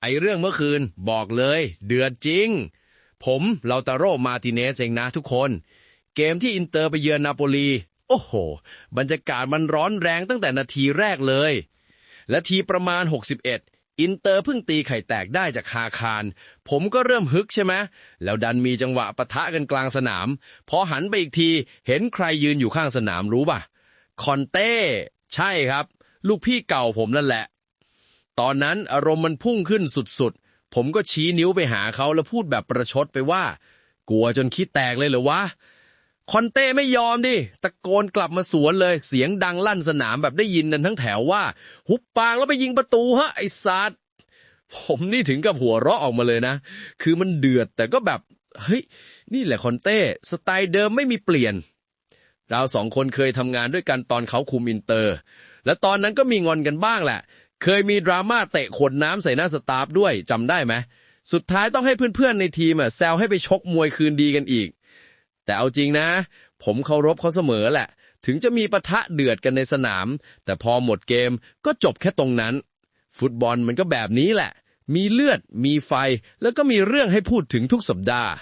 ไอเรื่องเมื่อคืนบอกเลย เดือดจริง ผมเลาตาโรมาร์ติเนสเองนะทุกคน เกมที่อินเตอร์ไปเยือนนาโปลี โอ้โห บรรยากาศมันร้อนแรงตั้งแต่นาทีแรกเลย และทีประมาณ 61 อินเตอร์เพิ่งตีไข่แตกได้จากฮาคาร ผมก็เริ่มฮึกใช่ไหมแล้วดันมีจังหวะปะทะกันกลางสนาม พอหันไปอีกทีเห็นใครยืนอยู่ข้างสนามรู้ป่ะคอนเต้ ใช่ครับ ลูกพี่เก่าผมนั่นแหละ ตอนนั้นอารมณ์มันพุ่งขึ้นสุดๆ ผมก็ชี้นิ้วไปหาเขาแล้วพูดแบบประชดไปว่า กลัวจนคิดแตกเลยเหรอวะ คอนเต้ไม่ยอมดิ ตะโกนกลับมาสวนเลย เสียงดังลั่นสนามแบบได้ยินกันทั้งแถวว่า หุบปากแล้วไปยิงประตูฮะไอ้สัตว์ผมนี่ถึงกับหัวเราะออกมาเลยนะ คือมันเดือดแต่ก็แบบ เฮ้ย นี่แหละคอนเต้สไตล์เดิมไม่มีเปลี่ยน เราสองคนเคยทำงานด้วยกันตอนเขาคุมอินเตอร์ และตอนนั้นก็มีงอนกันบ้างแหละ เคยมีดราม่าเตะขวดน้ำใส่หน้าสตาฟด้วยจำได้ไหมสุดท้ายต้องให้เพื่อนๆในทีมอะแซวให้ไปชกมวยคืนดีกันอีก แต่เอาจริงนะ ผมเคารพเขาเสมอแหละ ถึงจะมีปะทะเดือดกันในสนาม แต่พอหมดเกมก็จบแค่ตรงนั้น ฟุตบอลมันก็แบบนี้แหละ มีเลือด มีไฟ แล้วก็มีเรื่องให้พูดถึงทุกสัปดาห์